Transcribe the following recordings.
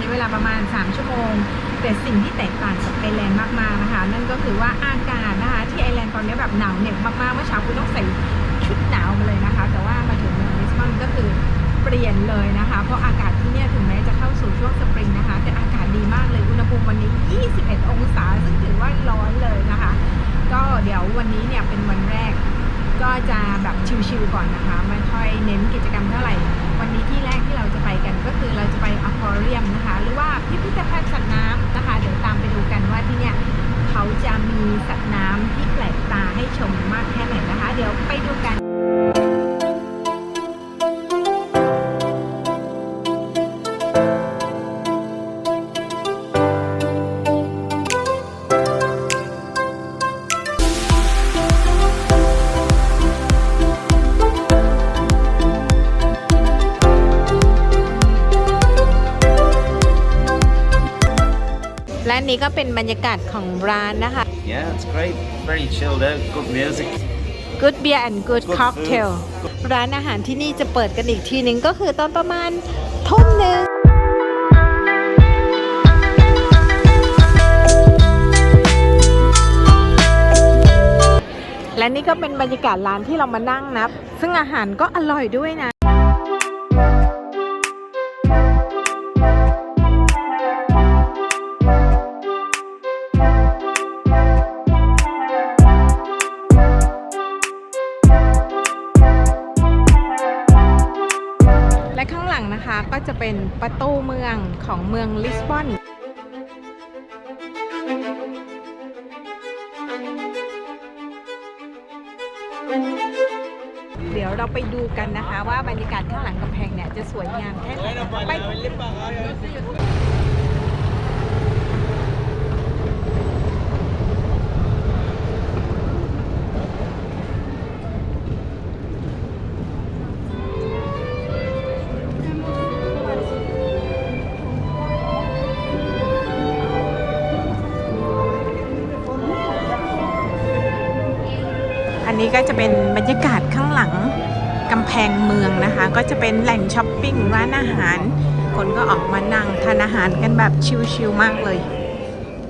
ช้เวลาประมาณ 3 ชั่วโมง แต่สิ่งที่แตกต่างจากไอแลนด์มากๆนะคะ นั่นก็คือว่าอากาศนะคะที่ไอแลนด์ตอนนี้แบบหนาวเหน็บมากๆเมื่อเช้าคุณต้องใส่ชุดหนาวมาเลยนะคะ แต่ว่ามาถึงเมืองลิสบอนก็คือเปลี่ยนเลยนะคะ เพราะอากาศที่เนี่ยถึงแม้จะเข้าสู่ช่วงสปริงนะคะ แต่อากาศดีมากเลยอุณหภูมิวันนี้ 21 องศา ซึ่งถือว่าร้อนเลยนะคะ ก็เดี๋ยววันนี้เนี่ยเป็นวันแรก ก็จะแบบชิลๆก่อนนะคะ ไม่ค่อยเน้นกิจ นี้ก็เป็นบรรยากาศของร้านนะคะ Yeah, it's great. Very chilled out. Good music. Good beer and good Good cocktail food. ร้านอาหารที่นี่จะเปิดกันอีกทีหนึ่งก็คือตอนประมาณทุ่มหนึ่งและนี่ก็เป็นบรรยากาศร้านที่เรามานั่งนับซึ่งอาหารก็อร่อยด้วยนะและ เป็นประตูเมืองของเมืองลิสบอนเดี๋ยวเราไปดูกันนะคะว่าบรรยากาศข้างหลังกำแพงเนี่ยจะสวยงามแค่ไหนไป อันนี้ก็จะเป็นบรรยากาศข้างหลังกำแพงเมืองนะคะ ก็จะเป็นแหล่งช้อปปิ้งร้านอาหาร คนก็ออกมานั่งทานอาหารกันแบบชิลๆมากเลย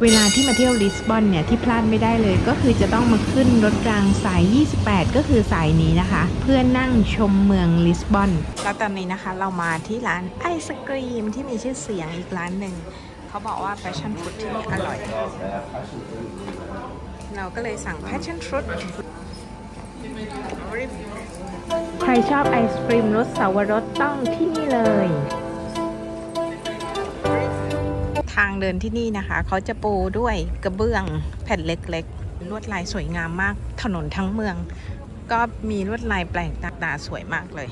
เวลาที่มาเที่ยวลิสบอนเนี่ยที่พลาดไม่ได้เลยก็คือจะต้องมาขึ้นรถรางสาย 28 ก็คือสายนี้นะคะ เพื่อนั่งชมเมืองลิสบอน แล้วตอนนี้นะคะเรามาที่ร้านไอศกรีมที่มีชื่อเสียงอีกร้านหนึ่งเขาบอกว่า passion fruit ที่นี่อร่อย เราก็เลยสั่ง passion fruit ใครชอบไอศครีมรสสาวรสต้องที่นี่เลย ทางเดินที่นี่นะคะ เขาจะปูด้วยกระเบื้องแผ่นเล็กๆ ลวดลายสวยงามมากถนนทั้งเมือง ก็มีลวดลายแปลกตาสวยมากเลย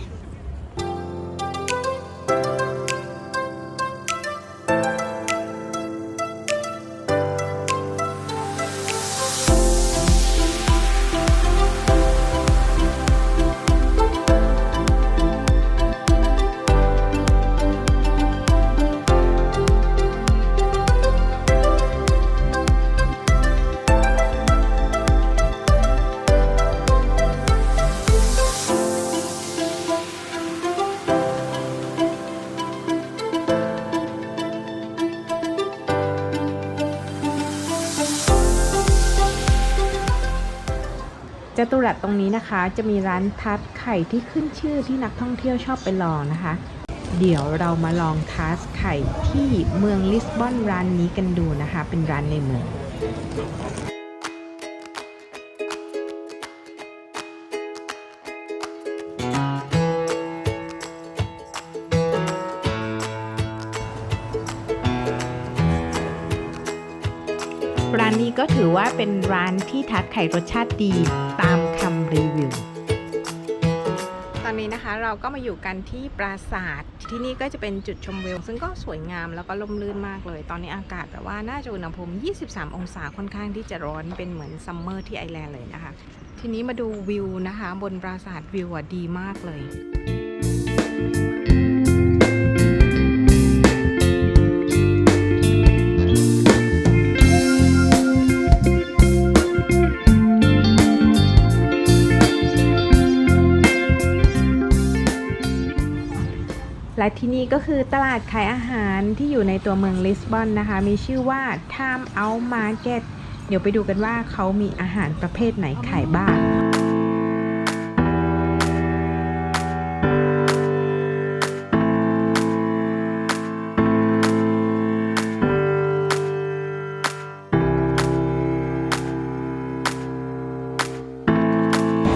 จตุรัสตรงนี้นะคะ จะมีร้านทัดไข่ที่ขึ้นชื่อที่นักท่องเที่ยวชอบไปลองนะคะ เดี๋ยวเรามาลองทาสไข่ที่เมืองลิสบอนร้านนี้กันดูนะคะ เป็นร้านในเมืองร้านนี้ก็ถือว่าเป็นร้านที่ทัดไข่รสชาติดีตาม รีวิว ตอนนี้นะคะเราก็มาอยู่กันที่ปราสาทที่นี่ก็จะเป็นจุดชมวิว ซึ่งก็สวยงามแล้วก็ล่มลื่นมากเลย ตอนนี้อากาศแบบว่าน่าจะอุณหภูมิ 23 องศาค่อนข้างที่จะร้อนเป็นเหมือนซัมเมอร์ที่ไอแลนด์เลยนะคะ ทีนี้มาดูวิวนะคะ บนปราสาทวิวอะดีมากเลย และที่นี่ก็คือตลาดขายอาหารที่อยู่ในตัวเมืองลิสบอนนะคะ มีชื่อว่า Time Out Market เดี๋ยวไปดูกันว่าเขามีอาหารประเภทไหนขายบ้าง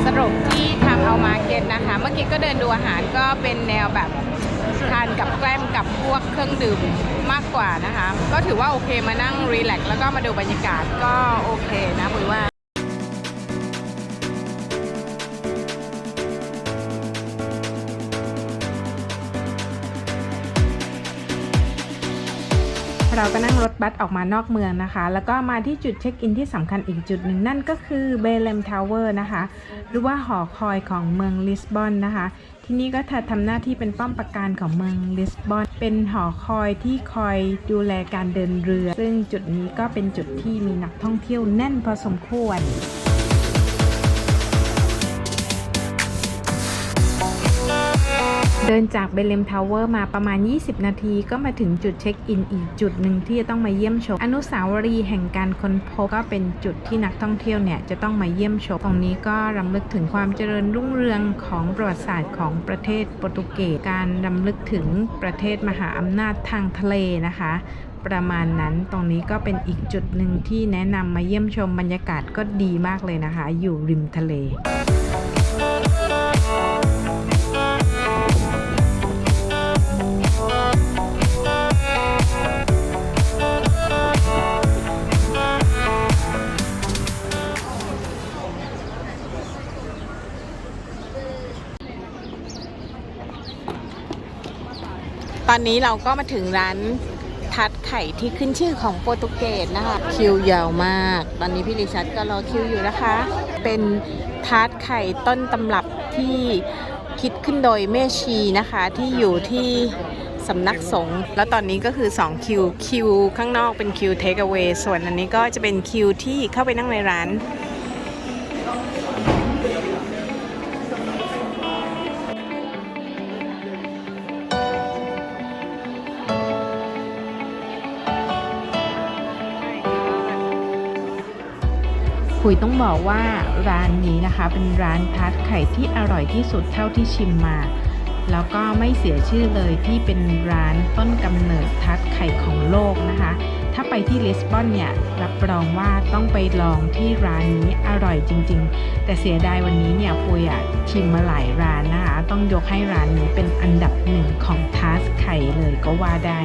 สรุปที่ทำเอามาร์เก็ตนะคะ เมื่อกี้ก็เดินดูอาหารก็เป็นแนวแบบ ทานกับแกล้มกับพวกเครื่องดื่มมากกว่านะคะ ก็ถือว่าโอเคมานั่งรีแลกซ์แล้วก็มาดูบรรยากาศก็โอเคนะปุ้ยว่า เราก็นั่งรถบัสออกมานอกเมืองนะคะ แล้วก็มาที่จุดเช็คอินที่สำคัญอีกจุดหนึ่งนั่นก็คือเบเลมทาวเวอร์นะคะ หรือว่าหอคอยของเมืองลิสบอนนะคะ ที่นี่ก็ทำหน้าที่เป็นป้อมปราการของเมืองลิสบอน เป็นหอคอยที่คอยดูแลการเดินเรือ ซึ่งจุดนี้ก็เป็นจุดที่มีนักท่องเที่ยวแน่นพอสมควร ดินจากเบลเลมทาวเวอร์มาประมาณ 20 นาทีก็มาถึงจุดเช็คอินอีกจุดหนึ่งที่จะต้องมาเยี่ยมชม อนุสาวรีย์แห่งการค้นพบก็เป็นจุดที่นักท่องเที่ยวเนี่ยจะต้องมาเยี่ยมชม ตรงนี้ก็รำลึกถึงความเจริญรุ่งเรืองของประวัติศาสตร์ของประเทศโปรตุเกสการรำลึกถึงประเทศมหาอำนาจทางทะเลนะคะประมาณนั้นตรงนี้ก็เป็นอีกจุดหนึ่งที่แนะนำมาเยี่ยมชมบรรยากาศก็ดีมากเลยนะคะ อยู่ริมทะเล อนนี้เราก็มาถึงร้านทัดไข่ที่ขึ้นชื่อของโปรตุเกสนะคะ คิวยาวมาก ตอนนี้พี่ริชัดก็รอคิวอยู่นะคะ เป็นทัดไข่ต้นตำรับที่คิดขึ้นโดยแม่ชีนะคะ ที่อยู่ที่สำนักสงฆ์แล้วตอนนี้ก็คือ2คิวคิวข้างนอกเป็นคิวเทค e เ w a y ส่วนอันนี้ก็จะเป็นคิวที่เข้าไปนั่งในร้าน คุยต้องบอกว่าร้านนี้นะคะ เป็นร้านทาร์ตไข่ที่อร่อยที่สุดเท่าที่ชิมมา แล้วก็ไม่เสียชื่อเลยที่เป็นร้านต้นกำเนิดทาร์ตไข่ของโลกนะคะ ถ้าไปที่ลิสบอนเนี่ยรับรองว่าต้องไปลองที่ร้านนี้อร่อยจริง ๆ แต่เสียดายวันนี้เนี่ยปุยอะชิมมาหลายร้านนะคะ ต้องยกให้ร้านนี้เป็นอันดับหนึ่งของทาร์ตไข่เลยก็ว่าได้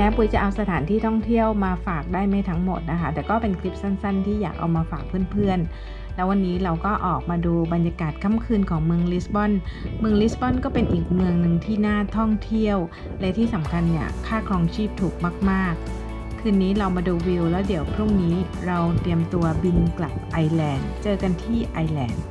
แม้ปุ้ยจะเอาสถานที่ท่องเที่ยวมาฝากได้ไม่ทั้งหมดนะคะ แต่ก็เป็นคลิปสั้นๆ ที่อยากเอามาฝากเพื่อนๆ แล้ววันนี้เราก็ออกมาดูบรรยากาศค่ำคืนของเมืองลิสบอน เมืองลิสบอนก็เป็นอีกเมืองหนึ่งที่น่าท่องเที่ยว และที่สำคัญเนี่ยค่าครองชีพถูกมากๆ คืนนี้เรามาดูวิว แล้วเดี๋ยวพรุ่งนี้เราเตรียมตัวบินกลับไอแลนด์ เจอกันที่ไอแลนด์